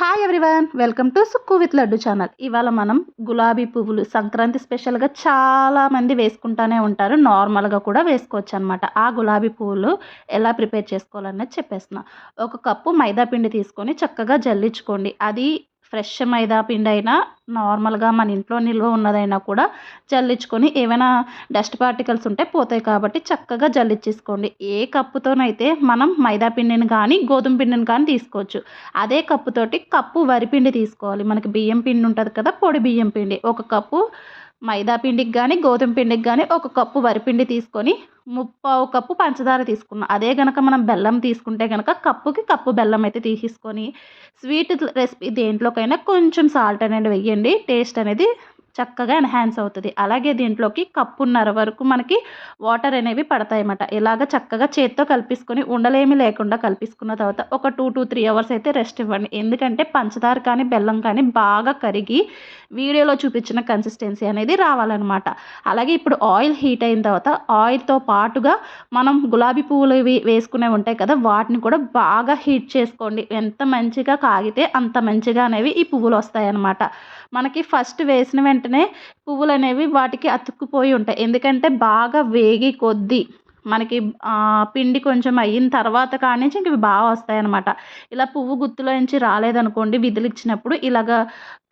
Hi everyone welcome to Sukku with Laddu channel ఇవాళ మనం గులాబీ పువ్వులు సంక్రాంతి స్పెషల్గా చాలామంది వేసుకుంటానే ఉంటారు. నార్మల్గా కూడా వేసుకోవచ్చు అనమాట ఆ గులాబీ పువ్వులు ఎలా ప్రిపేర్ చేసుకోవాలనేది చెప్పేస్తున్నా. ఒక కప్పు మైదా పిండి తీసుకొని చక్కగా జల్లించుకోండి. అది ఫ్రెష్ మైదా పిండి అయినా నార్మల్గా మన ఇంట్లో నిల్వ ఉన్నదైనా కూడా జల్లించుకొని ఏమైనా డస్ట్ పార్టికల్స్ ఉంటే పోతాయి కాబట్టి చక్కగా జల్లించేసుకోండి ఏ కప్పుతోనైతే మనం మైదా పిండిని కానీ గోధుమ పిండిని కానీ తీసుకోవచ్చు. అదే కప్పుతోటి కప్పు వరిపిండి తీసుకోవాలి. మనకి బియ్యం పిండి ఉంటుంది కదా పొడి బియ్యం పిండి. ఒక కప్పు మైదా పిండికి కానీ గోధుమ పిండికి కానీ ఒక కప్పు వరిపిండి తీసుకొని ముప్పావు కప్పు పంచదార తీసుకున్నాం. అదే కనుక మనం బెల్లం తీసుకుంటే కనుక కప్పుకి కప్పు బెల్లం అయితే తీసుకొని స్వీట్ రెసిపీ దేంట్లోకైనా కొంచెం సాల్ట్ అనేది వెయ్యండి టేస్ట్ అనేది చక్కగా ఎన్హాన్స్ అవుతుంది. అలాగే దీంట్లోకి కప్పున్నర వరకు మనకి వాటర్ అనేవి పడతాయి అన్నమాట ఇలాగ చక్కగా చేత్తో కలిపేసుకొని ఉండలేమి లేకుండా కలిపేసుకున్న తర్వాత ఒక టూ టు త్రీ అవర్స్ అయితే రెస్ట్ ఇవ్వండి. ఎందుకంటే పంచదార కానీ బెల్లం కానీ బాగా కరిగి వీడియోలో చూపించిన కన్సిస్టెన్సీ అనేది రావాలన్నమాట. అలాగే ఇప్పుడు ఆయిల్ హీట్ అయిన తర్వాత ఆయిల్తో పాటుగా మనం గులాబీ పువ్వులు వేసుకునే ఉంటాయి కదా వాటిని కూడా బాగా హీట్ చేసుకోండి. ఎంత మంచిగా కాగితే అంత మంచిగా అనేవి ఈ పువ్వులు వస్తాయి అన్నమాట మనకి ఫస్ట్ వేసిన వెంటనే పువ్వులు అనేవి వాటికి అతుక్కుపోయి ఉంటాయి. ఎందుకంటే బాగా వేగి కొద్దీ మనకి పిండి కొంచెం అయిన తర్వాత కాడి నుంచి ఇంక ఇవి బాగా వస్తాయి అనమాట ఇలా పువ్వు గుత్తులో నుంచి రాలేదనుకోండి విధులిచ్చినప్పుడు ఇలాగ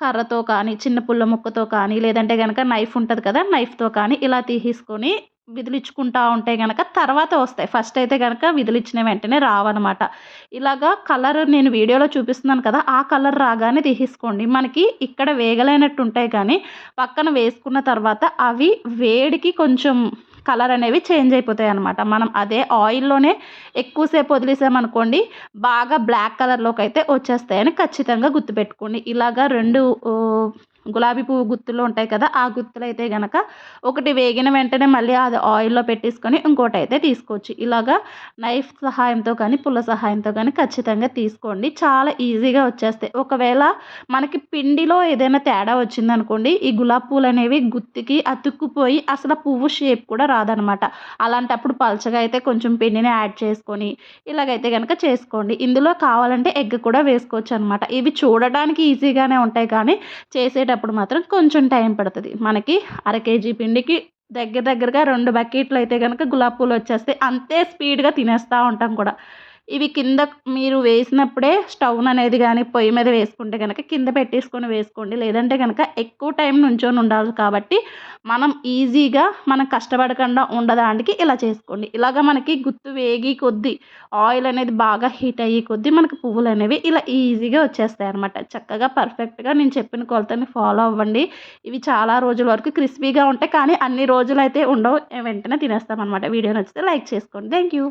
కర్రతో కానీ చిన్న పుల్ల ముక్కతో కానీ లేదంటే కనుక నైఫ్ ఉంటుంది కదా నైఫ్తో కానీ ఇలా తీసేసుకొని విదిలించుకుంటా ఉంటే కనుక తర్వాత వస్తాయి. ఫస్ట్ అయితే కనుక విదిలిచ్చిన వెంటనే రావన్నమాట. ఇలాగా కలర్ నేను వీడియోలో చూపిస్తున్నాను కదా ఆ కలర్ రాగానే తీసేసుకోండి. మనకి ఇక్కడ వేగలేనట్టు ఉంటాయి కానీ పక్కన వేసుకున్న తర్వాత అవి వేడికి కొంచెం కలర్ అనేవి చేంజ్ అయిపోతాయి అనమాట మనం అదే ఆయిల్లోనే ఎక్కువసేపు వదిలేసామనుకోండి బాగా బ్లాక్ కలర్లోకి అయితే వచ్చేస్తాయని ఖచ్చితంగా గుర్తుపెట్టుకోండి. ఇలాగా రెండు గులాబీ పువ్వు గుత్తులు ఉంటాయి కదా ఆ గుత్తులు అయితే కనుక ఒకటి వేగిన వెంటనే మళ్ళీ అది ఆయిల్లో పెట్టేసుకొని ఇంకోటి అయితే తీసుకోవచ్చు. ఇలాగా నైఫ్ సహాయంతో కానీ పుల్ల సహాయంతో కానీ ఖచ్చితంగా తీసుకోండి. చాలా ఈజీగా వచ్చేస్తాయి. ఒకవేళ మనకి పిండిలో ఏదైనా తేడా వచ్చిందనుకోండి ఈ గులాబీ పూలు అనేవి గుత్తికి అతుక్కుపోయి అసలు పువ్వు షేప్ కూడా రాదనమాట. అలాంటప్పుడు పలచగా అయితే కొంచెం పిండిని యాడ్ చేసుకొని ఇలాగైతే కనుక చేసుకోండి. ఇందులో కావాలంటే ఎగ్ కూడా వేసుకోవచ్చు అనమాట ఇవి చూడడానికి ఈజీగానే ఉంటాయి కానీ చేసేటప్పుడు చేసేటప్పుడు మాత్రం కొంచెం టైం పడుతుంది. మనకి అర కేజీ పిండికి దగ్గర దగ్గరగా రెండు బకెట్లు అయితే కనుక గులాబీ పూలు వచ్చేస్తాయి అంతే స్పీడ్గా తినేస్తూ ఉంటాం కూడా. ఇవి కింద మీరు వేసినప్పుడే స్టవ్ అనేది కానీ పొయ్యి మీద వేసుకుంటే కనుక కింద పెట్టేసుకొని వేసుకోండి. లేదంటే కనుక ఎక్కువ టైం నుంచొని ఉండాలి కాబట్టి మనం ఈజీగా మనం కష్టపడకుండా ఉండడానికి ఇలా చేసుకోండి. ఇలాగ మనకి గుత్తు వేగి కొద్దీ ఆయిల్ అనేది బాగా హీట్ అయ్యి కొద్దీ మనకి పువ్వులు అనేవి ఇలా ఈజీగా వచ్చేస్తాయి అనమాట చక్కగా పర్ఫెక్ట్గా నేను చెప్పిన కొలతని ఫాలో అవ్వండి. ఇవి చాలా రోజుల వరకు క్రిస్పీగా ఉంటాయి. కానీ అన్ని రోజులు అయితే ఉండవు. వెంటనే తినేస్తాం అనమాట వీడియో నచ్చితే లైక్ చేసుకోండి. Thank you